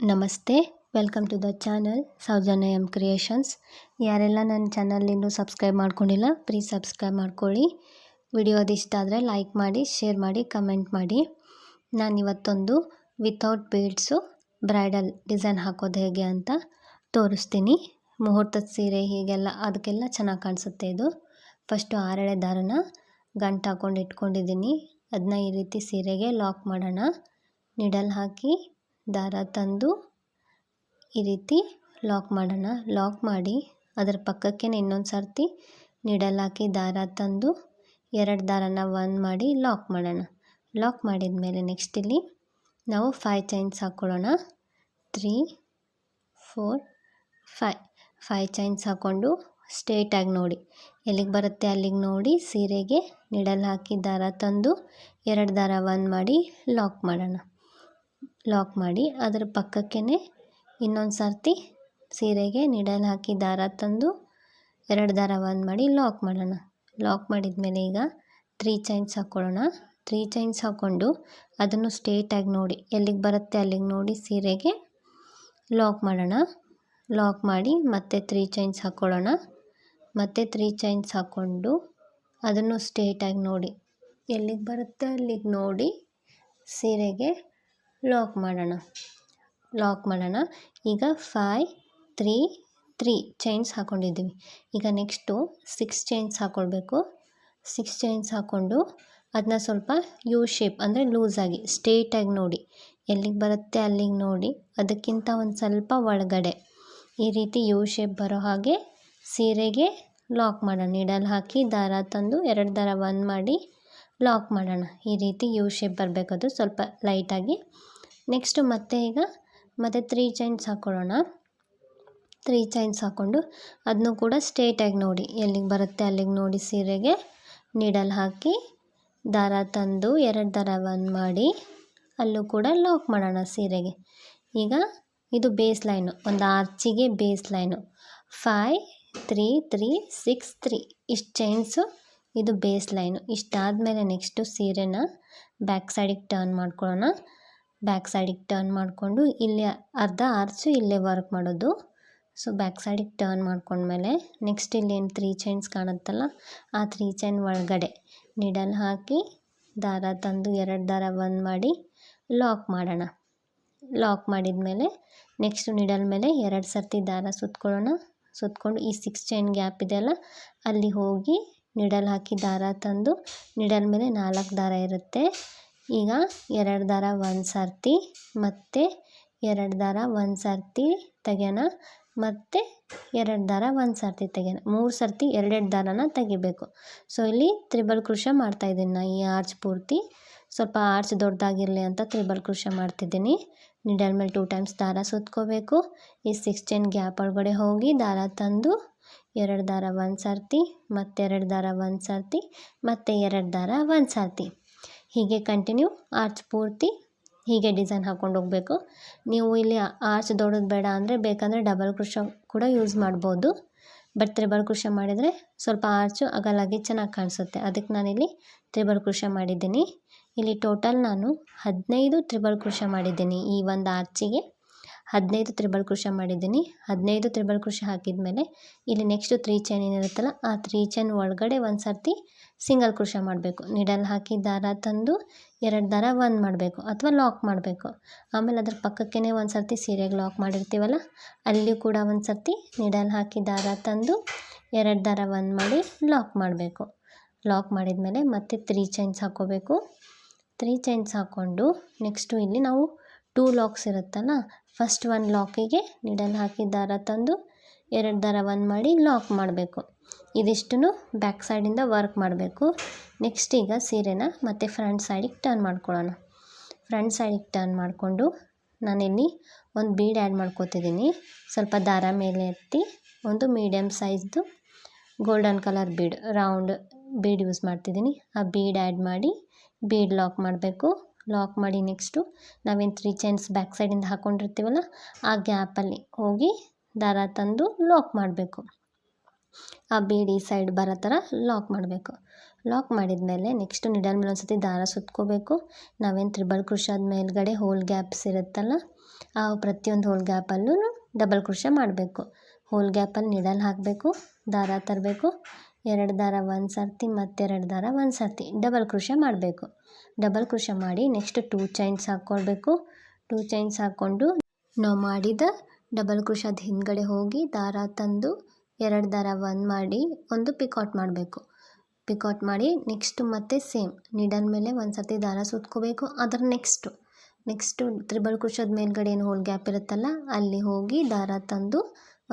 ನಮಸ್ತೆ, welcome to the channel Soujanya M creations. ಯಾರೆಲ್ಲ ನನ್ನ ಚಾನಲ್ ಇನ್ನೂ ಸಬ್ಸ್ಕ್ರೈಬ್ ಮಾಡ್ಕೊಂಡಿಲ್ಲ, ಪ್ಲೀಸ್ ಸಬ್ಸ್ಕ್ರೈಬ್ ಮಾಡ್ಕೊಳ್ಳಿ. ವಿಡಿಯೋ ಅದು ಇಷ್ಟ ಆದರೆ ಲೈಕ್ ಮಾಡಿ, ಶೇರ್ ಮಾಡಿ, ಕಮೆಂಟ್ ಮಾಡಿ. ನಾನು ಇವತ್ತೊಂದು ವಿತೌಟ್ ಬೀಡ್ಸು ಬ್ರೈಡಲ್ ಡಿಸೈನ್ ಹಾಕೋದು ಹೇಗೆ ಅಂತ ತೋರಿಸ್ತೀನಿ. ಮುಹೂರ್ತದ ಸೀರೆ ಹೀಗೆಲ್ಲ, ಅದಕ್ಕೆಲ್ಲ ಚೆನ್ನಾಗಿ ಕಾಣಿಸುತ್ತೆ ಇದು. ಫಸ್ಟು ಆರಳೆ ದಾರನ ಗಂಟು ಹಾಕ್ಕೊಂಡು ಇಟ್ಕೊಂಡಿದ್ದೀನಿ. ಅದನ್ನ ಈ ರೀತಿ ಸೀರೆಗೆ ಲಾಕ್ ಮಾಡೋಣ. ನಿಡಲ್ ಹಾಕಿ ದಾರ ತಂದು ಈ ರೀತಿ ಲಾಕ್ ಮಾಡೋಣ. ಲಾಕ್ ಮಾಡಿ ಅದರ ಪಕ್ಕಕ್ಕೆ ಇನ್ನೊಂದು ಸರ್ತಿ ನಿಡಲ್ ಹಾಕಿ ದಾರ ತಂದು ಎರಡು ದಾರನ ಒಂದು ಮಾಡಿ ಲಾಕ್ ಮಾಡೋಣ. ಲಾಕ್ ಮಾಡಿದ ಮೇಲೆ ನೆಕ್ಸ್ಟ್ ಇಲ್ಲಿ ನಾವು ಫೈ ಚೈನ್ಸ್ ಹಾಕ್ಕೊಳ್ಳೋಣ three four five five chains ಹಾಕ್ಕೊಂಡು ಸ್ಟ್ರೇಟಾಗಿ ನೋಡಿ. ಎಲ್ಲಿಗೆ ಬರುತ್ತೆ ಅಲ್ಲಿಗೆ ನೋಡಿ ಸೀರೆಗೆ ನಿಡಲ್ ಹಾಕಿ ದಾರ ತಂದು ಎರಡು ದಾರ ಒಂದು ಮಾಡಿ ಲಾಕ್ ಮಾಡೋಣ. ಲಾಕ್ ಮಾಡಿ ಅದರ ಪಕ್ಕಕ್ಕೇ ಇನ್ನೊಂದು ಸರ್ತಿ ಸೀರೆಗೆ ನಿಡಲ್ ಹಾಕಿ ದಾರ ತಂದು ಎರಡು ದಾರ ಒಂದು ಮಾಡಿ ಲಾಕ್ ಮಾಡೋಣ. ಲಾಕ್ ಮಾಡಿದ ಮೇಲೆ ಈಗ ತ್ರೀ ಚೈನ್ಸ್ ಹಾಕ್ಕೊಳ್ಳೋಣ ತ್ರೀ ಚೈನ್ಸ್ ಹಾಕ್ಕೊಂಡು ಅದನ್ನು ಸ್ಟೇಟಾಗಿ ನೋಡಿ, ಎಲ್ಲಿಗೆ ಬರುತ್ತೆ ಅಲ್ಲಿಗೆ ನೋಡಿ ಸೀರೆಗೆ ಲಾಕ್ ಮಾಡೋಣ. ಲಾಕ್ ಮಾಡಿ ಮತ್ತೆ ತ್ರೀ ಚೈನ್ಸ್ ಹಾಕ್ಕೊಳ್ಳೋಣ ಮತ್ತೆ ತ್ರೀ ಚೈನ್ಸ್ ಹಾಕ್ಕೊಂಡು ಅದನ್ನು ಸ್ಟೇಟಾಗಿ ನೋಡಿ, ಎಲ್ಲಿಗೆ ಬರುತ್ತೆ ಅಲ್ಲಿಗೆ ನೋಡಿ ಸೀರೆಗೆ ಲಾಕ್ ಮಾಡೋಣ. ಲಾಕ್ ಮಾಡೋಣ. ಈಗ ಫೈ ತ್ರೀ ತ್ರೀ ಚೈನ್ಸ್ ಹಾಕ್ಕೊಂಡಿದ್ದೀವಿ ಈಗ ನೆಕ್ಸ್ಟು ಸಿಕ್ಸ್ ಚೈನ್ಸ್ ಹಾಕ್ಕೊಳ್ಬೇಕು ಸಿಕ್ಸ್ ಚೈನ್ಸ್ ಹಾಕ್ಕೊಂಡು ಅದನ್ನ ಸ್ವಲ್ಪ ಯು ಶೇಪ್ ಅಂದರೆ ಲೂಸಾಗಿ ಸ್ಟ್ರೇಟಾಗಿ ನೋಡಿ. ಎಲ್ಲಿಗೆ ಬರುತ್ತೆ ಅಲ್ಲಿಗೆ ನೋಡಿ. ಅದಕ್ಕಿಂತ ಒಂದು ಸ್ವಲ್ಪ ಒಳಗಡೆ. ಈ ರೀತಿ ಯು ಶೇಪ್ ಬರೋ ಹಾಗೆ ಸೀರೆಗೆ ಲಾಕ್ ಮಾಡೋಣ. ನೀಡಲ್ ಹಾಕಿ ದಾರ ತಂದು ಎರಡು ದಾರ ಒಂದು ಮಾಡಿ ಲಾಕ್ ಮಾಡೋಣ. ಈ ರೀತಿ ಯು ಶೇಪ್ ಬರಬೇಕದು ಸ್ವಲ್ಪ ಲೈಟಾಗಿ ನೆಕ್ಸ್ಟು ಮತ್ತೆ ಈಗ ಮತ್ತೆ ತ್ರೀ ಚೈನ್ಸ್ ಹಾಕ್ಕೊಳ್ಳೋಣ ತ್ರೀ ಚೈನ್ಸ್ ಹಾಕ್ಕೊಂಡು ಅದನ್ನು ಕೂಡ ಸ್ಟ್ರೇಟಾಗಿ ನೋಡಿ. ಎಲ್ಲಿಗೆ ಬರುತ್ತೆ ಅಲ್ಲಿಗೆ ನೋಡಿ ಸೀರೆಗೆ. ನೀಡಲ್ ಹಾಕಿ ದಾರ ತಂದು ಎರಡು ದಾರ ಒಂದು ಮಾಡಿ ಅಲ್ಲೂ ಕೂಡ ಲಾಕ್ ಮಾಡೋಣ ಸೀರೆಗೆ. ಈಗ ಇದು ಬೇಸ್ ಲೈನು ಒಂದು ಆರ್ಚಿಗೆ base line five three three six three ಇಷ್ಟು ಚೈನ್ಸು ಇದು ಬೇಸ್ ಲೈನು ಇಷ್ಟಾದಮೇಲೆ ನೆಕ್ಸ್ಟು ಸೀರೆನ ಬ್ಯಾಕ್ ಸೈಡಿಗೆ ಟರ್ನ್ ಮಾಡ್ಕೊಳ್ಳೋಣ. ಬ್ಯಾಕ್ ಸೈಡಿಗೆ ಟರ್ನ್ ಮಾಡಿಕೊಂಡು ಇಲ್ಲಿ ಅರ್ಧ ಆರ್ಚು ಇಲ್ಲೇ ವರ್ಕ್ ಮಾಡೋದು. ಸೊ, ಬ್ಯಾಕ್ ಸೈಡಿಗೆ ಟರ್ನ್ ಮಾಡ್ಕೊಂಡ್ಮೇಲೆ ನೆಕ್ಸ್ಟ್ ಇಲ್ಲೇನು ತ್ರೀ ಚೈನ್ಸ್ ಕಾಣುತ್ತಲ್ಲ, ಆ ತ್ರೀ ಚೈನ್ ಒಳಗಡೆ ನಿಡಲ್ ಹಾಕಿ ದಾರ ತಂದು ಎರಡು ದಾರ ಒಂದು ಮಾಡಿ ಲಾಕ್ ಮಾಡೋಣ. ಲಾಕ್ ಮಾಡಿದ ಮೇಲೆ ನೆಕ್ಸ್ಟು ನಿಡಲ್ ಮೇಲೆ ಎರಡು ಸರ್ತಿ ದಾರ ಸುತ್ಕೊಳ್ಳೋಣ. ಸುತ್ಕೊಂಡು ಈ ಸಿಕ್ಸ್ ಚೈನ್ ಗ್ಯಾಪ್ ಇದೆಯಲ್ಲ ಅಲ್ಲಿ ಹೋಗಿ ನಿಡಲ್ ಹಾಕಿ ದಾರ ತಂದು ನಿಡಲ್ ಮೇಲೆ ನಾಲ್ಕು ದಾರ ಇರುತ್ತೆ. ಈಗ ಎರಡು ದಾರ ಒಂದು ಸರ್ತಿ ಮತ್ತು ಎರಡು ದಾರ ಒಂದು ಸರ್ತಿ ತೆಗೆಯೋಣ ಮತ್ತು ಎರಡು ದಾರ ಒಂದು ಸರ್ತಿ ತೆಗೆಯೋಣ. ಮೂರು ಸರ್ತಿ ಎರಡೆರಡು ದಾರನ ತೆಗಿಬೇಕು. ಸೊ ಇಲ್ಲಿ ತ್ರಿಬಲ್ ಕೃಷ ಮಾಡ್ತಾಯಿದ್ದೀನಿ ನಾನು ಈ ಆರ್ಚ್ ಪೂರ್ತಿ. ಸ್ವಲ್ಪ ಆರ್ಚ್ ದೊಡ್ಡದಾಗಿರಲಿ ಅಂತ ತ್ರಿಬಲ್ ಕೃಷ ಮಾಡ್ತಿದ್ದೀನಿ. ನಿಡಲ್ ಮೇಲೆ ಟೂ ಟೈಮ್ಸ್ ದಾರ ಸುತ್ಕೋಬೇಕು. ಈ ಸಿಕ್ಸ್ ಟೆನ್ ಗ್ಯಾಪ್ ಒಳಗಡೆ ಹೋಗಿ ದಾರ ತಂದು ಎರಡು ದಾರ ಒಂದು ಸರ್ತಿ ಮತ್ತೆರಡು ದಾರ ಒಂದು ಸರ್ತಿ, ಮತ್ತು ಎರಡು ದಾರ ಒಂದು ಸರ್ತಿ. ಹೀಗೆ ಕಂಟಿನ್ಯೂ ಆರ್ಚ್ ಪೂರ್ತಿ ಹೀಗೆ ಡಿಸೈನ್ ಹಾಕ್ಕೊಂಡು ಹೋಗಬೇಕು. ನೀವು ಇಲ್ಲಿ ಆರ್ಚ್ ದೊಡ್ಡದು ಬೇಡ ಅಂದರೆ ಬೇಕಂದರೆ ಡಬಲ್ ಕೃಷ ಕೂಡ ಯೂಸ್ ಮಾಡ್ಬೋದು. ಬಟ್ ತ್ರಿಬಲ್ ಕ್ರೋಶ ಮಾಡಿದರೆ ಸ್ವಲ್ಪ ಆರ್ಚು ಅಗಲಾಗಿ ಚೆನ್ನಾಗಿ ಕಾಣಿಸುತ್ತೆ. ಅದಕ್ಕೆ ನಾನಿಲ್ಲಿ ತ್ರಿಬಲ್ ಕೃಷ ಮಾಡಿದ್ದೀನಿ. ಇಲ್ಲಿ ಟೋಟಲ್ ನಾನು ಹದಿನೈದು ತ್ರಿಬಲ್ ಕೃಷ ಮಾಡಿದ್ದೀನಿ ಈ ಒಂದು ಆರ್ಚಿಗೆ ಹದಿನೈದು ತ್ರಿಬಲ್ ಕ್ರೋಶ ಮಾಡಿದ್ದೀನಿ. ಹದಿನೈದು ತ್ರಿಬಲ್ ಕೃಷಿ ಹಾಕಿದ ಮೇಲೆ ಇಲ್ಲಿ ನೆಕ್ಸ್ಟು ತ್ರೀ ಚೈನ್ ಏನಿರುತ್ತಲ್ಲ, ಆ ತ್ರೀ ಚೈನ್ ಒಳಗಡೆ ಒಂದು ಸರ್ತಿ ಸಿಂಗಲ್ ಕ್ರೋಶ ಮಾಡಬೇಕು. ನಿಡಲ್ ಹಾಕಿ ದಾರ ತಂದು ಎರಡು ದಾರ ಒಂದು ಮಾಡಬೇಕು ಅಥವಾ ಲಾಕ್ ಮಾಡಬೇಕು. ಆಮೇಲೆ ಅದ್ರ ಪಕ್ಕಕ್ಕೇ ಒಂದು ಸರ್ತಿ ಸೀರೆಗೆ ಲಾಕ್ ಮಾಡಿರ್ತೀವಲ್ಲ ಅಲ್ಲಿ ಕೂಡ ಒಂದು ಸರ್ತಿ ನಿಡಲ್ ಹಾಕಿ ದಾರ ತಂದು ಎರಡು ದಾರ ಒಂದು ಮಾಡಿ ಲಾಕ್ ಮಾಡಬೇಕು. ಲಾಕ್ ಮಾಡಿದ ಮೇಲೆ ಮತ್ತೆ ತ್ರೀ ಚೈನ್ಸ್ ಹಾಕ್ಕೋಬೇಕು ತ್ರೀ ಚೈನ್ಸ್ ಹಾಕ್ಕೊಂಡು ನೆಕ್ಸ್ಟು ಇಲ್ಲಿ ನಾವು ಟೂ ಲಾಕ್ಸ್ ಇರುತ್ತಲ್ಲ ಫಸ್ಟ್ ಒನ್ ಲಾಕಿಗೆ ನಿಡಲ್ ಹಾಕಿ ದಾರ ತಂದು ಎರಡು ದಾರ ಒಂದು ಮಾಡಿ ಲಾಕ್ ಮಾಡಬೇಕು. ಇದಿಷ್ಟು ಬ್ಯಾಕ್ ಸೈಡಿಂದ ವರ್ಕ್ ಮಾಡಬೇಕು. ನೆಕ್ಸ್ಟ್ ಈಗ ಸೀರೆನ ಮತ್ತು ಫ್ರಂಟ್ ಸೈಡಿಗೆ ಟರ್ನ್ ಮಾಡ್ಕೊಳ್ಳೋಣ. ಫ್ರಂಟ್ ಸೈಡಿಗೆ ಟರ್ನ್ ಮಾಡಿಕೊಂಡು ನಾನಿಲ್ಲಿ ಒಂದು ಬೀಡ್ ಆ್ಯಡ್ ಮಾಡ್ಕೋತಿದ್ದೀನಿ. ಸ್ವಲ್ಪ ದಾರ ಮೇಲೆ ಎತ್ತಿ ಒಂದು medium ಸೈಜ್ದು golden colour bead round bead use ಮಾಡ್ತಿದ್ದೀನಿ. ಆ ಬೀಡ್ ಆ್ಯಡ್ ಮಾಡಿ ಬೀಡ್ ಲಾಕ್ ಮಾಡಬೇಕು. ಲಾಕ್ ಮಾಡಿ ನೆಕ್ಸ್ಟು ನಾವೇನು ತ್ರೀ ಚೈನ್ಸ್ ಬ್ಯಾಕ್ ಸೈಡಿಂದ ಹಾಕ್ಕೊಂಡಿರ್ತೀವಲ್ಲ ಆ ಗ್ಯಾಪಲ್ಲಿ ಹೋಗಿ ದಾರ ತಂದು ಲಾಕ್ ಮಾಡಬೇಕು. ಆ ಬೀಡಿ ಸೈಡ್ ಬರೋ ಥರ ಲಾಕ್ ಮಾಡಬೇಕು. ಲಾಕ್ ಮಾಡಿದ ಮೇಲೆ ನೆಕ್ಸ್ಟ್ ನಿಡಲ್ ಮೇಲೆ ಒಂದು ಸತಿ ದಾರ ಸುತ್ಕೋಬೇಕು. ನಾವೇನು ತ್ರಿಬಲ್ ಕೃಷಾದ ಮೇಲ್ಗಡೆ ಹೋಲ್ ಗ್ಯಾಪ್ಸ್ ಇರುತ್ತಲ್ಲ, ಆ ಪ್ರತಿಯೊಂದು ಹೋಲ್ ಗ್ಯಾಪಲ್ಲೂ ಡಬಲ್ ಕೃಷಿ ಮಾಡಬೇಕು. ಹೋಲ್ ಗ್ಯಾಪಲ್ಲಿ ನಿಡಲ್ ಹಾಕಬೇಕು, ದಾರ ತರಬೇಕು. ಎರಡು ದಾರ ಒಂದು ಸರ್ತಿ, ಮತ್ತೆರಡು ದಾರ ಒಂದು ಸರ್ತಿ. ಡಬಲ್ ಕ್ರೋಶ ಮಾಡಬೇಕು. ಡಬಲ್ ಕ್ರೋಶ ಮಾಡಿ ನೆಕ್ಸ್ಟ್ ಟೂ ಚೈನ್ಸ್ ಹಾಕ್ಕೊಳ್ಬೇಕು ಟೂ ಚೈನ್ಸ್ ಹಾಕ್ಕೊಂಡು ನಾವು ಮಾಡಿದ ಡಬಲ್ ಕ್ರೋಶದ ಹಿಂದ್ಗಡೆ ಹೋಗಿ ದಾರ ತಂದು ಎರಡು ದಾರ ಒಂದು ಮಾಡಿ ಒಂದು ಪಿಕೌಟ್ ಮಾಡಬೇಕು. ಪಿಕೌಟ್ ಮಾಡಿ ನೆಕ್ಸ್ಟ್ ಮತ್ತೆ ಸೇಮ್ ನಿಡಲ್ ಮೇಲೆ ಒಂದು ಸರ್ತಿ ದಾರ ಸುತ್ಕೋಬೇಕು. ಅದರ ನೆಕ್ಸ್ಟು ನೆಕ್ಸ್ಟು ತ್ರಿಬಲ್ ಕ್ರೋಶದ ಮೇಲ್ಗಡೆ ಏನು ಹೋಲ್ ಗ್ಯಾಪ್ ಇರುತ್ತಲ್ಲ, ಅಲ್ಲಿ ಹೋಗಿ ದಾರ ತಂದು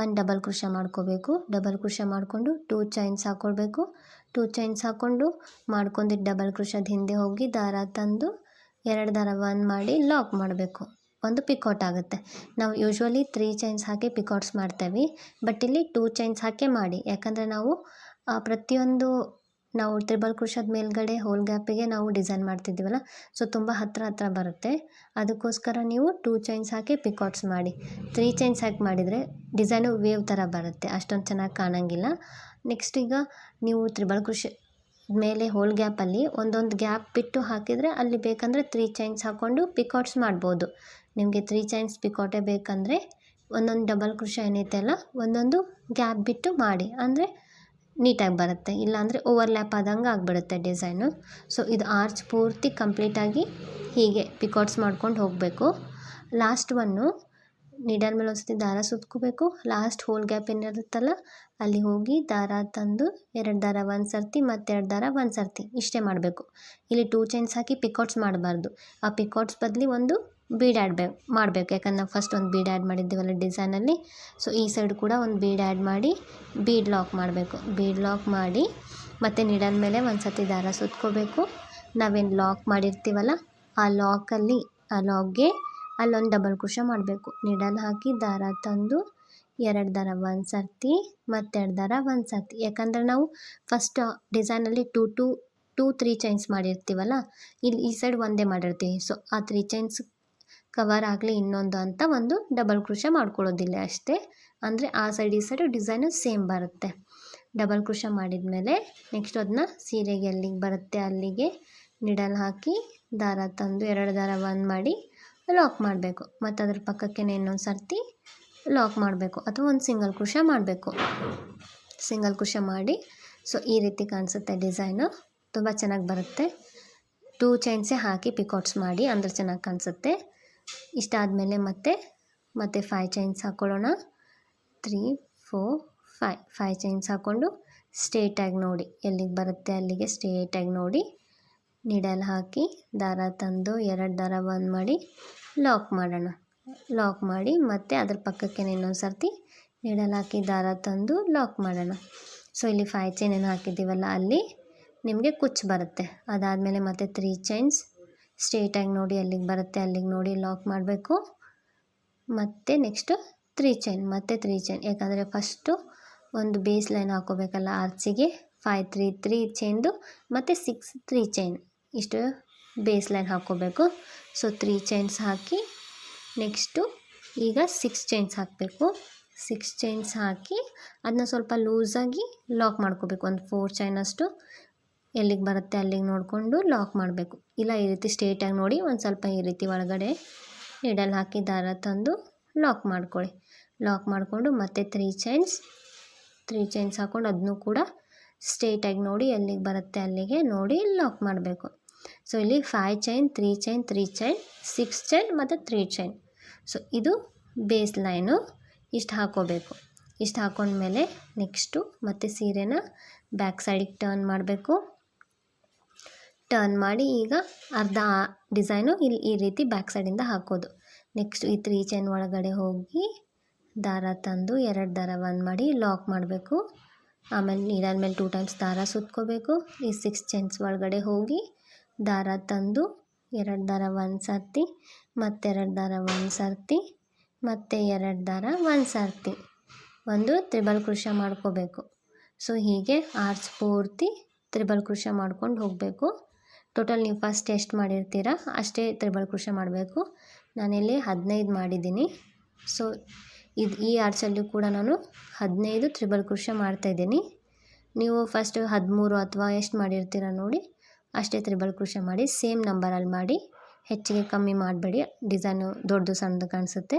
ಒಂದು ಡಬಲ್ ಕ್ರೋಶ ಮಾಡ್ಕೋಬೇಕು. ಡಬಲ್ ಕ್ರೋಶ ಮಾಡಿಕೊಂಡು ಟೂ ಚೈನ್ಸ್ ಹಾಕ್ಕೊಳ್ಬೇಕು ಟೂ ಚೈನ್ಸ್ ಹಾಕ್ಕೊಂಡು ಮಾಡ್ಕೊಂಡಿದ್ದು ಡಬಲ್ ಕ್ರೋಶದ ಹಿಂದೆ ಹೋಗಿ ದಾರ ತಂದು ಎರಡು ದಾರ ಒಂದು ಮಾಡಿ ಲಾಕ್ ಮಾಡಬೇಕು. ಒಂದು ಪಿಕೌಟ್ ಆಗುತ್ತೆ. ನಾವು ಯೂಶ್ವಲಿ ತ್ರೀ ಚೈನ್ಸ್ ಹಾಕಿ ಪಿಕೌಟ್ಸ್ ಮಾಡ್ತೇವೆ. ಬಟ್ ಇಲ್ಲಿ ಟೂ ಚೈನ್ಸ್ ಹಾಕೇ ಮಾಡಿ. ಯಾಕಂದರೆ ನಾವು ಪ್ರತಿಯೊಂದು ನಾವು ತ್ರಿಬಲ್ ಕ್ರೋಶದ ಮೇಲ್ಗಡೆ ಹೋಲ್ ಗ್ಯಾಪಿಗೆ ನಾವು ಡಿಸೈನ್ ಮಾಡ್ತಿದ್ದೀವಲ್ಲ, ಸೊ ತುಂಬ ಹತ್ತಿರ ಹತ್ತಿರ ಬರುತ್ತೆ. ಅದಕ್ಕೋಸ್ಕರ ನೀವು ಟೂ ಚೈನ್ಸ್ ಹಾಕಿ ಪಿಕಾಟ್ಸ್ ಮಾಡಿ. ತ್ರೀ ಚೈನ್ಸ್ ಹಾಕಿ ಮಾಡಿದರೆ ಡಿಸೈನು ವೇವ್ ಥರ ಬರುತ್ತೆ, ಅಷ್ಟೊಂದು ಚೆನ್ನಾಗಿ ಕಾಣಂಗಿಲ್ಲ. ನೆಕ್ಸ್ಟ್ ಈಗ ನೀವು ತ್ರಿಬಲ್ ಕೃಷಿ ಮೇಲೆ ಹೋಲ್ ಗ್ಯಾಪಲ್ಲಿ ಒಂದೊಂದು ಗ್ಯಾಪ್ ಬಿಟ್ಟು ಹಾಕಿದರೆ ಅಲ್ಲಿ ಬೇಕಂದರೆ ತ್ರೀ ಚೈನ್ಸ್ ಹಾಕ್ಕೊಂಡು ಪಿಕಾಟ್ಸ್ ಮಾಡ್ಬೋದು. ನಿಮಗೆ ತ್ರೀ ಚೈನ್ಸ್ ಪಿಕಾಟೇ ಬೇಕಂದರೆ ಒಂದೊಂದು ಡಬಲ್ ಕೃಷಿ ಏನೈತೆ ಅಲ್ಲ ಒಂದೊಂದು ಗ್ಯಾಪ್ ಬಿಟ್ಟು ಮಾಡಿ. ಅಂದರೆ ನೀಟಾಗಿ ಬರುತ್ತೆ. ಇಲ್ಲಾಂದರೆ ಓವರ್ಲ್ಯಾಪ್ ಆದಂಗೆ ಆಗಿಬಿಡುತ್ತೆ ಡಿಸೈನು. ಸೊ, ಇದು ಆರ್ಚ್ ಪೂರ್ತಿ ಕಂಪ್ಲೀಟಾಗಿ ಹೀಗೆ ಪಿಕೌಟ್ಸ್ ಮಾಡ್ಕೊಂಡು ಹೋಗಬೇಕು. ಲಾಸ್ಟ್ ಒನ್ನು ನೀಡಲ್ ಮೇಲೆ ಒಂದ್ಸತಿ ದಾರ ಸುತ್ಕೋಬೇಕು. ಲಾಸ್ಟ್ ಹೋಲ್ ಗ್ಯಾಪ್ ಏನಿರುತ್ತಲ್ಲ, ಅಲ್ಲಿ ಹೋಗಿ ದಾರ ತಂದು ಎರಡು ದಾರ ಒಂದು ಸರ್ತಿ ಮತ್ತೆರಡು ದಾರ ಒಂದು ಸರ್ತಿ ಇಷ್ಟೇ ಮಾಡಬೇಕು. ಇಲ್ಲಿ ಟೂ ಚೈನ್ಸ್ ಹಾಕಿ ಪಿಕೌಟ್ಸ್ ಮಾಡಬಾರ್ದು. ಆ ಪಿಕೌಟ್ಸ್ ಬದಲಿ ಒಂದು ಬೀಡ್ ಆಡ್ಬೇಕು ಮಾಡಬೇಕು. ಯಾಕಂದ್ರೆ ನಾವು ಫಸ್ಟ್ ಒಂದು ಬೀಡ್ ಆ್ಯಡ್ ಮಾಡಿದ್ದೀವಲ್ಲ ಡಿಸೈನಲ್ಲಿ ಸೊ ಈ ಸೈಡ್ ಕೂಡ ಒಂದು ಬೀಡ್ ಆ್ಯಡ್ ಮಾಡಿ ಬೀಡ್ ಲಾಕ್ ಮಾಡಬೇಕು. ಬೀಡ್ ಲಾಕ್ ಮಾಡಿ ಮತ್ತು ನೀಡಲ್ ಮೇಲೆ ಒಂದು ಸತಿ ದಾರ ಸುತ್ಕೋಬೇಕು. ನಾವೇನು ಲಾಕ್ ಮಾಡಿರ್ತೀವಲ್ಲ, ಆ ಲಾಕಲ್ಲಿ ಆ ಲಾಕ್ಗೆ ಅಲ್ಲೊಂದು ಡಬಲ್ ಕ್ರೋಶ ಮಾಡಬೇಕು. ನೀಡಲ್ ಹಾಕಿ ದಾರ ತಂದು ಎರಡು ದಾರ ಒಂದು ಸರ್ತಿ ಮತ್ತೆರಡು ದಾರ ಒಂದು ಸರ್ತಿ ಯಾಕಂದ್ರೆ ನಾವು first ಡಿಸೈನಲ್ಲಿ two two two three chains ಮಾಡಿರ್ತೀವಲ್ಲ, ಇಲ್ಲಿ ಈ ಸೈಡ್ ಒಂದೇ ಮಾಡಿರ್ತೀವಿ. ಸೊ ಆ ತ್ರೀ ಚೈನ್ಸ್ ಕವರ್ ಆಗಲಿ ಇನ್ನೊಂದು ಅಂತ ಒಂದು ಡಬಲ್ ಕ್ರೋಶ ಮಾಡ್ಕೊಳ್ಳೋದಿಲ್ಲ ಅಷ್ಟೇ. ಅಂದರೆ ಆ ಸೈಡ್ ಈ ಸೈಡು ಡಿಸೈನು ಸೇಮ್ ಬರುತ್ತೆ. ಡಬಲ್ ಕ್ರೋಶ ಮಾಡಿದ್ಮೇಲೆ ನೆಕ್ಸ್ಟ್ ಅದನ್ನ ಸೀರೆಗೆ ಅಲ್ಲಿಗೆ ಬರುತ್ತೆ ಅಲ್ಲಿಗೆ ನಿಡಲ್ ಹಾಕಿ ದಾರ ತಂದು ಎರಡು ದಾರ ಒಂದು ಮಾಡಿ ಲಾಕ್ ಮಾಡಬೇಕು. ಮತ್ತು ಅದ್ರ ಪಕ್ಕಕ್ಕೆ ಇನ್ನೊಂದು ಸರ್ತಿ ಲಾಕ್ ಮಾಡಬೇಕು. ಅಥವಾ ಒಂದು ಸಿಂಗಲ್ ಕ್ರೋಶ ಮಾಡಬೇಕು. ಸಿಂಗಲ್ ಕ್ರೋಶ ಮಾಡಿ ಸೊ ಈ ರೀತಿ ಕಾಣಿಸುತ್ತೆ ಡಿಸೈನು ತುಂಬ ಚೆನ್ನಾಗಿ ಬರುತ್ತೆ. ಟೂ ಚೈನ್ಸೇ ಹಾಕಿ ಪಿಕೌಟ್ಸ್ ಮಾಡಿ ಅಂದ್ರೆ ಚೆನ್ನಾಗಿ ಕಾಣಿಸುತ್ತೆ. ಇಷ್ಟಾದಮೇಲೆ ಮತ್ತೆ ಮತ್ತೆ ಫೈ ಚೈನ್ಸ್ ಹಾಕ್ಕೊಳ್ಳೋಣ three four five five chains ಹಾಕ್ಕೊಂಡು ಸ್ಟ್ರೇಟಾಗಿ ನೋಡಿ. ಎಲ್ಲಿಗೆ ಬರುತ್ತೆ ಅಲ್ಲಿಗೆ ಸ್ಟ್ರೇಟಾಗಿ ನೋಡಿ. ನಿಡಲ್ ಹಾಕಿ ದಾರ ತಂದು ಎರಡು ದಾರ ಬಂದ್ ಮಾಡಿ ಲಾಕ್ ಮಾಡೋಣ. ಲಾಕ್ ಮಾಡಿ ಮತ್ತೆ ಅದ್ರ ಪಕ್ಕಕ್ಕೆ ಇನ್ನೊಂದು ಸರ್ತಿ ನಿಡಲ್ ಹಾಕಿ ದಾರ ತಂದು ಲಾಕ್ ಮಾಡೋಣ. ಸೊ ಇಲ್ಲಿ ಫೈ ಚೈನ್ ಏನು ಹಾಕಿದ್ದೀವಲ್ಲ, ಅಲ್ಲಿ ನಿಮಗೆ ಕುಚ್ಚು ಬರುತ್ತೆ. ಅದಾದಮೇಲೆ ಮತ್ತೆ ತ್ರೀ ಚೈನ್ಸ್ ಸ್ಟ್ರೇಟಾಗಿ ನೋಡಿ, ಅಲ್ಲಿಗೆ ಬರುತ್ತೆ, ಅಲ್ಲಿಗೆ ನೋಡಿ, ಲಾಕ್ ಮಾಡಬೇಕು. ಮತ್ತು ನೆಕ್ಸ್ಟು ತ್ರೀ ಚೈನ್, ಮತ್ತು ತ್ರೀ ಚೈನ್. ಯಾಕಂದರೆ ಫಸ್ಟು ಒಂದು ಬೇಸ್ ಲೈನ್ ಹಾಕೋಬೇಕಲ್ಲ ಆರ್ಚಿಗೆ ಫೈ ತ್ರೀ ತ್ರೀ ಚೈನ್ದು, ಮತ್ತು ಸಿಕ್ಸ್ ತ್ರೀ ಚೈನ್. ಇಷ್ಟು ಬೇಸ್ ಲೈನ್ ಹಾಕ್ಕೋಬೇಕು ಸೊ ತ್ರೀ ಚೈನ್ಸ್ ಹಾಕಿ, ನೆಕ್ಸ್ಟು ಈಗ ಸಿಕ್ಸ್ ಚೈನ್ಸ್ ಹಾಕಬೇಕು. ಸಿಕ್ಸ್ ಚೈನ್ಸ್ ಹಾಕಿ, ಅದನ್ನ ಸ್ವಲ್ಪ ಲೂಸಾಗಿ ಲಾಕ್ ಮಾಡ್ಕೋಬೇಕು. ಒಂದು ಫೋರ್ ಚೈನಷ್ಟು ಎಲ್ಲಿಗೆ ಬರುತ್ತೆ ಅಲ್ಲಿಗೆ ನೋಡಿಕೊಂಡು ಲಾಕ್ ಮಾಡಬೇಕು. ಇಲ್ಲ, ಈ ರೀತಿ ಸ್ಟ್ರೇಟಾಗಿ ನೋಡಿ ಒಂದು ಸ್ವಲ್ಪ ಈ ರೀತಿ ಒಳಗಡೆ ನೀಡಲ್ಲಿ ಹಾಕಿ ದಾರ ತಂದು ಲಾಕ್ ಮಾಡ್ಕೊಳ್ಳಿ. ಲಾಕ್ ಮಾಡಿಕೊಂಡು ಮತ್ತೆ ತ್ರೀ ಚೈನ್ಸ್ ತ್ರೀ ಚೈನ್ಸ್ ಹಾಕ್ಕೊಂಡು ಅದನ್ನು ಕೂಡ ಸ್ಟ್ರೇಟಾಗಿ ನೋಡಿ ಎಲ್ಲಿಗೆ ಬರುತ್ತೆ ಅಲ್ಲಿಗೆ ನೋಡಿ ಲಾಕ್ ಮಾಡಬೇಕು. ಸೊ ಇಲ್ಲಿ five chain three chain three chain six chain ಮತ್ತು ತ್ರೀ ಚೈನ್ ಸೊ ಇದು ಬೇಸ್ ಲೈನು ಇಷ್ಟು ಹಾಕೋಬೇಕು. ಇಷ್ಟು ಹಾಕೊಂಡ್ಮೇಲೆ ನೆಕ್ಸ್ಟು ಮತ್ತು ಸೀರೆನ ಬ್ಯಾಕ್ ಸೈಡಿಗೆ ಟರ್ನ್ ಮಾಡಬೇಕು. ಟರ್ನ್ ಮಾಡಿ ಈಗ ಅರ್ಧ ಡಿಸೈನು ಇಲ್ಲಿ ಈ ರೀತಿ ಬ್ಯಾಕ್ ಸೈಡಿಂದ ಹಾಕೋದು. ನೆಕ್ಸ್ಟ್ ಈ ತ್ರೀ ಚೈನ್ ಒಳಗಡೆ ಹೋಗಿ ದಾರ ತಂದು ಎರಡು ದಾರ ಒಂದು ಮಾಡಿ ಲಾಕ್ ಮಾಡಬೇಕು. ಆಮೇಲೆ ನೀರಾದ ಮೇಲೆ ಟೂ ಟೈಮ್ಸ್ ದಾರ ಸುತ್ಕೋಬೇಕು. ಈ ಸಿಕ್ಸ್ ಚೈನ್ಸ್ ಒಳಗಡೆ ಹೋಗಿ ದಾರ ತಂದು ಎರಡು ದಾರ ಒಂದು ಸರ್ತಿ, ಮತ್ತೆರಡು ದಾರ ಒಂದು ಸರ್ತಿ, ಮತ್ತು ಎರಡು ದಾರ ಒಂದು ಸರ್ತಿ ಒಂದು ತ್ರಿಬಲ್ ಕೃಷ ಮಾಡ್ಕೋಬೇಕು. ಸೊ ಹೀಗೆ ಆರ್ಚ್ ಪೂರ್ತಿ ತ್ರಿಬಲ್ ಕೃಷ ಮಾಡ್ಕೊಂಡು ಹೋಗಬೇಕು. ಟೋಟಲ್ ನೀವು ಫಸ್ಟ್ ಎಷ್ಟು ಮಾಡಿರ್ತೀರ, ಅಷ್ಟೇ ತ್ರಿಬಲ್ ಕೃಷಿ ಮಾಡಬೇಕು. ನಾನಿಲ್ಲಿ ಹದಿನೈದು ಮಾಡಿದ್ದೀನಿ. ಸೊ, ಇದು ಈ ಆರ್ಚಲ್ಲೂ ಕೂಡ ನಾನು ಹದಿನೈದು ತ್ರಿಬಲ್ ಕೃಷಿ ಮಾಡ್ತಾಯಿದ್ದೀನಿ ನೀವು ಫಸ್ಟ್ ಹದಿಮೂರು ಅಥವಾ ಎಷ್ಟು ಮಾಡಿರ್ತೀರ ನೋಡಿ, ಅಷ್ಟೇ ತ್ರಿಬಲ್ ಕೃಷಿ ಮಾಡಿ, ಸೇಮ್ ನಂಬರಲ್ಲಿ ಮಾಡಿ, ಹೆಚ್ಚಿಗೆ ಕಮ್ಮಿ ಮಾಡಬೇಡಿ. ಡಿಸೈನು ದೊಡ್ಡದು ಸಣ್ಣದು ಕಾಣಿಸುತ್ತೆ.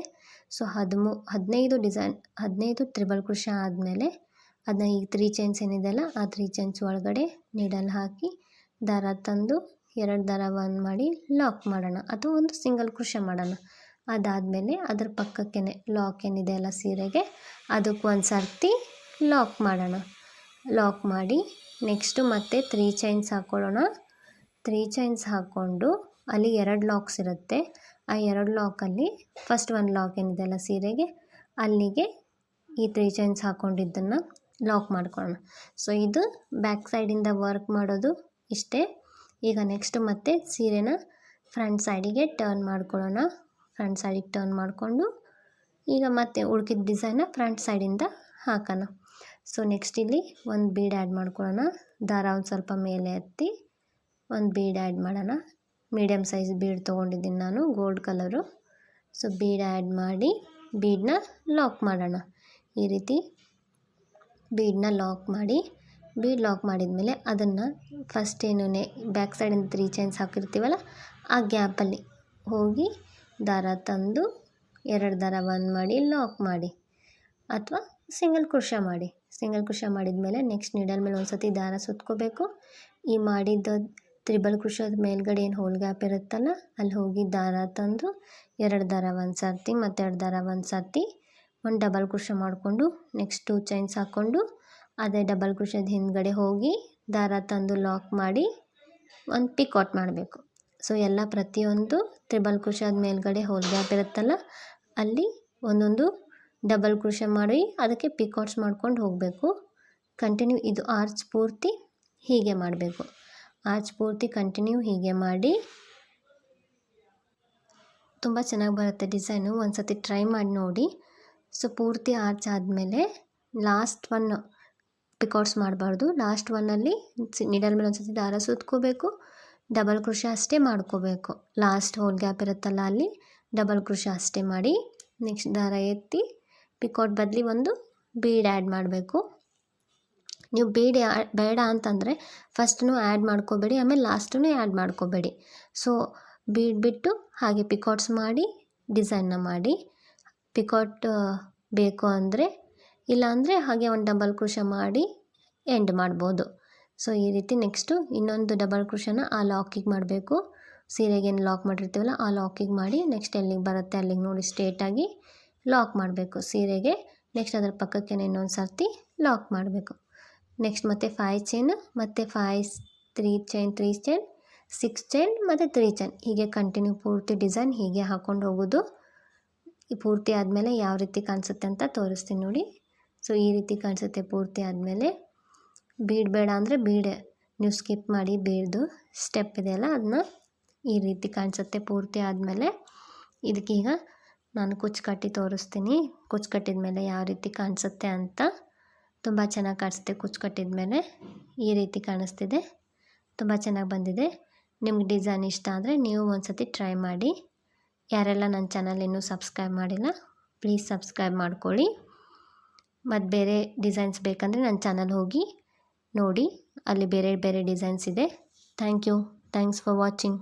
ಸೊ, ಹದಿಮೂ, ಹದಿನೈದು ಡಿಸೈನ್, ಹದಿನೈದು ತ್ರಿಬಲ್ ಕೃಷಿ ಆದಮೇಲೆ ಅದನ್ನ ಈ ತ್ರೀ ಚೈನ್ಸ್ ಏನಿದೆಯಲ್ಲ, ಆ ತ್ರೀ ಚೈನ್ಸ್ ಒಳಗಡೆ ನೀಡಲ್ಲಿ ಹಾಕಿ ದಾರ ತಂದು ಎರಡು ದರ ಒಂದು ಮಾಡಿ ಲಾಕ್ ಮಾಡೋಣ. ಅಥವಾ ಒಂದು ಸಿಂಗಲ್ ಕೃಷಿ ಮಾಡೋಣ. ಅದಾದಮೇಲೆ ಅದ್ರ ಪಕ್ಕಕ್ಕೇ ಲಾಕ್ ಏನಿದೆ ಅಲ್ಲ ಸೀರೆಗೆ, ಅದಕ್ಕೆ ಒಂದು ಸರ್ತಿ ಲಾಕ್ ಮಾಡೋಣ. ಲಾಕ್ ಮಾಡಿ ನೆಕ್ಸ್ಟು ಮತ್ತೆ ತ್ರೀ ಚೈನ್ಸ್ ಹಾಕ್ಕೊಳ್ಳೋಣ ತ್ರೀ ಚೈನ್ಸ್ ಹಾಕ್ಕೊಂಡು ಅಲ್ಲಿ ಎರಡು ಲಾಕ್ಸ್ ಇರುತ್ತೆ. ಆ ಎರಡು ಲಾಕಲ್ಲಿ ಫಸ್ಟ್ ಒಂದು ಲಾಕ್ ಏನಿದೆ ಅಲ್ಲ ಸೀರೆಗೆ, ಅಲ್ಲಿಗೆ ಈ ತ್ರೀ ಚೈನ್ಸ್ ಹಾಕ್ಕೊಂಡಿದ್ದನ್ನು ಲಾಕ್ ಮಾಡ್ಕೊಳ್ಳೋಣ. ಸೊ ಇದು ಬ್ಯಾಕ್ ಸೈಡಿಂದ ವರ್ಕ್ ಮಾಡೋದು ಇಷ್ಟೇ. ಈಗ ನೆಕ್ಸ್ಟ್ ಮತ್ತೆ ಸೀರೆನ ಫ್ರಂಟ್ ಸೈಡಿಗೆ ಟರ್ನ್ ಮಾಡ್ಕೊಳ್ಳೋಣ. ಫ್ರಂಟ್ ಸೈಡಿಗೆ ಟರ್ನ್ ಮಾಡಿಕೊಂಡು ಈಗ ಮತ್ತೆ ಉಳ್ಕಿದ ಡಿಸೈನ್ನ ಫ್ರಂಟ್ ಸೈಡಿಂದ ಹಾಕೋಣ. ಸೊ ನೆಕ್ಸ್ಟ್ ಇಲ್ಲಿ ಒಂದು ಬೀಡ್ ಆ್ಯಡ್ ಮಾಡ್ಕೊಳ್ಳೋಣ. ದಾರ ಒಂದು ಸ್ವಲ್ಪ ಮೇಲೆ ಹತ್ತಿ ಒಂದು ಬೀಡ್ ಆ್ಯಡ್ ಮಾಡೋಣ. ಮೀಡಿಯಮ್ ಸೈಜ್ ಬೀಡ್ ತೊಗೊಂಡಿದ್ದೀನಿ ನಾನು gold colour so bead add ಮಾಡಿ ಬೀಡನ್ನ ಲಾಕ್ ಮಾಡೋಣ. ಈ ರೀತಿ ಬೀಡನ್ನ ಲಾಕ್ ಮಾಡಿ ಬೀಡ್ ಲಾಕ್ ಮಾಡಿದ್ಮೇಲೆ ಅದನ್ನು ಫಸ್ಟ್ ಏನು ಬ್ಯಾಕ್ ಸೈಡಿಂದ ತ್ರೀ ಚೈನ್ಸ್ ಹಾಕಿರ್ತೀವಲ್ಲ, ಆ ಗ್ಯಾಪಲ್ಲಿ ಹೋಗಿ ದಾರ ತಂದು ಎರಡು ದಾರ ಒಂದು ಮಾಡಿ ಲಾಕ್ ಮಾಡಿ ಅಥವಾ ಸಿಂಗಲ್ ಕುರ್ಷ ಮಾಡಿ. ಸಿಂಗಲ್ ಕುಶ ಮಾಡಿದ್ಮೇಲೆ ನೆಕ್ಸ್ಟ್ ನೀಡಲ್ ಮೇಲೆ ಒಂದು ಸತಿ ದಾರ ಸುತ್ಕೋಬೇಕು. ಈ ಮಾಡಿದ್ದು ತ್ರಿಬಲ್ ಕುಶದ ಮೇಲ್ಗಡೆ ಏನು ಹೋಲ್ ಗ್ಯಾಪ್ ಇರುತ್ತಲ್ಲ, ಅಲ್ಲಿ ಹೋಗಿ ದಾರ ತಂದು ಎರಡು ದಾರ ಒಂದು ಸರ್ತಿ ಮತ್ತು ಎರಡು ದಾರ ಒಂದು ಸರ್ತಿ ಒಂದು ಡಬಲ್ ಕುಶ ಮಾಡಿಕೊಂಡು ನೆಕ್ಸ್ಟ್ ಟೂ ಚೈನ್ಸ್ ಹಾಕ್ಕೊಂಡು ಅದೇ ಡಬಲ್ ಕ್ರೋಷದ ಹಿಂದ್ಗಡೆ ಹೋಗಿ ದಾರ ತಂದು ಲಾಕ್ ಮಾಡಿ ಒಂದು ಪಿಕಾಟ್ ಮಾಡಬೇಕು. ಸೊ ಎಲ್ಲ ಪ್ರತಿಯೊಂದು ತ್ರಿಬಲ್ ಕ್ರೋಷದ ಮೇಲ್ಗಡೆ ಹೋಲ್ ಗ್ಯಾಪ್ ಇರುತ್ತಲ್ಲ, ಅಲ್ಲಿ ಒಂದೊಂದು ಡಬಲ್ ಕ್ರೋಷ ಮಾಡಿ ಅದಕ್ಕೆ ಪಿಕಾಟ್ಸ್ ಮಾಡ್ಕೊಂಡು ಹೋಗಬೇಕು. ಕಂಟಿನ್ಯೂ ಇದು ಆರ್ಚ್ ಪೂರ್ತಿ ಹೀಗೆ ಮಾಡಬೇಕು. ಆರ್ಚ್ ಪೂರ್ತಿ ಕಂಟಿನ್ಯೂ ಹೀಗೆ ಮಾಡಿ ತುಂಬ ಚೆನ್ನಾಗಿ ಬರುತ್ತೆ ಡಿಸೈನು. ಒಂದು ಸತಿ ಟ್ರೈ ಮಾಡಿ ನೋಡಿ. ಸೊ ಪೂರ್ತಿ ಆರ್ಚ್ ಆದಮೇಲೆ ಲಾಸ್ಟ್ ಒನ್ ಪಿಕಾಟ್ಸ್ ಮಾಡಬಾರ್ದು. ಲಾಸ್ಟ್ ಒನ್ನಲ್ಲಿ ನಿಡಲ್ ಮೇಲೆ ಒಂದು ಸರ್ತಿ ದಾರ ಸುತ್ಕೋಬೇಕು, ಡಬಲ್ ಕೃಷಿ ಅಷ್ಟೇ ಮಾಡ್ಕೋಬೇಕು. ಲಾಸ್ಟ್ ಹೋಲ್ ಗ್ಯಾಪ್ ಇರುತ್ತಲ್ಲ ಅಲ್ಲಿ, ಡಬಲ್ ಕೃಷಿ ಅಷ್ಟೇ ಮಾಡಿ ನೆಕ್ಸ್ಟ್ ದಾರ ಎತ್ತಿ ಪಿಕೌಟ್ ಬದಲಿ ಒಂದು ಬೀಡ್ ಆ್ಯಡ್ ಮಾಡಬೇಕು. ನೀವು ಬೀಡ್ ಬೇಡ ಅಂತಂದರೆ ಫಸ್ಟ್ನು ಆ್ಯಡ್ ಮಾಡ್ಕೋಬೇಡಿ, ಆಮೇಲೆ ಲಾಸ್ಟನ್ನು ಆ್ಯಡ್ ಮಾಡ್ಕೋಬೇಡಿ. ಸೊ, ಬೀಡ್ ಬಿಟ್ಟು ಹಾಗೆ ಪಿಕಾಟ್ಸ್ ಮಾಡಿ, ಡಿಸೈನ್ನ ಮಾಡಿ ಪಿಕಾಟ್ ಬೇಕು ಅಂದರೆ ಇಲ್ಲಾಂದರೆ ಹಾಗೆ ಒಂದು ಡಬಲ್ ಕೃಷ ಮಾಡಿ ಎಂಡ್ ಮಾಡ್ಬೋದು. ಸೊ ಈ ರೀತಿ ನೆಕ್ಸ್ಟು ಇನ್ನೊಂದು ಡಬಲ್ ಕ್ರೋಶನ ಆ ಲಾಕಿಗೆ ಮಾಡಬೇಕು. ಸೀರೆಗೇನು ಲಾಕ್ ಮಾಡಿರ್ತೀವಲ್ಲ, ಆ ಲಾಕಿಗೆ ಮಾಡಿ ನೆಕ್ಸ್ಟ್ ಎಲ್ಲಿಗೆ ಬರುತ್ತೆ ಅಲ್ಲಿಗೆ ನೋಡಿ ಸ್ಟ್ರೇಟಾಗಿ ಲಾಕ್ ಮಾಡಬೇಕು. ಸೀರೆಗೆ ನೆಕ್ಸ್ಟ್ ಅದರ ಪಕ್ಕಕ್ಕೆ ಇನ್ನೊಂದು ಸರ್ತಿ ಲಾಕ್ ಮಾಡಬೇಕು. ನೆಕ್ಸ್ಟ್ ಮತ್ತು ಫೈವ್ ಚೈನ್ ಮತ್ತು five three chain three chain six chain ಮತ್ತು ತ್ರೀ ಚೈನ್ ಹೀಗೆ ಕಂಟಿನ್ಯೂ ಪೂರ್ತಿ ಡಿಸೈನ್ ಹೀಗೆ ಹಾಕ್ಕೊಂಡು ಹೋಗೋದು. ಈ ಪೂರ್ತಿ ಆದಮೇಲೆ ಯಾವ ರೀತಿ ಕಾಣಿಸುತ್ತೆ ಅಂತ ತೋರಿಸ್ತೀನಿ ನೋಡಿ. ಸೊ ಈ ರೀತಿ ಕಾಣಿಸುತ್ತೆ ಪೂರ್ತಿ ಆದಮೇಲೆ ಬೀಡ್ ಬೇಡ ಅಂದರೆ ಬೀಡೆ. ನೀವು ಸ್ಕಿಪ್ ಮಾಡಿ ಬೀಡ್ದು ಸ್ಟೆಪ್ ಇದೆಯಲ್ಲ ಅದನ್ನ ಈ ರೀತಿ ಕಾಣಿಸುತ್ತೆ ಪೂರ್ತಿ ಆದಮೇಲೆ. ಇದಕ್ಕೀಗ ನಾನು ಕುಚ್ಚು ಕಟ್ಟಿ ತೋರಿಸ್ತೀನಿ. ಕುಚ್ಚು ಕಟ್ಟಿದ ಮೇಲೆ ಯಾವ ರೀತಿ ಕಾಣಿಸುತ್ತೆ ಅಂತ. ತುಂಬ ಚೆನ್ನಾಗಿ ಕಾಣಿಸುತ್ತೆ ಕುಚ್ಚು ಕಟ್ಟಿದ ಮೇಲೆ. ಈ ರೀತಿ ಕಾಣಿಸ್ತಿದೆ. ತುಂಬ ಚೆನ್ನಾಗಿ ಬಂದಿದೆ. ನಿಮ್ಗೆ ಡಿಸೈನ್ ಇಷ್ಟ ಆದರೆ ನೀವು ಒಂದು ಸತಿ ಟ್ರೈ ಮಾಡಿ. ಯಾರೆಲ್ಲ ನನ್ನ ಚಾನಲ್ ಇನ್ನೂ ಸಬ್ಸ್ಕ್ರೈಬ್ ಮಾಡಿಲ್ಲ ಪ್ಲೀಸ್ ಸಬ್ಸ್ಕ್ರೈಬ್ ಮಾಡ್ಕೊಳ್ಳಿ. ಮತ್ತು ಬೇರೆ ಡಿಸೈನ್ಸ್ ಬೇಕಂದರೆ ನನ್ನ ಚಾನಲ್ ಹೋಗಿ ನೋಡಿ. ಅಲ್ಲಿ ಬೇರೆ ಬೇರೆ ಡಿಸೈನ್ಸ್ ಇದೆ. Thank you thanks for watching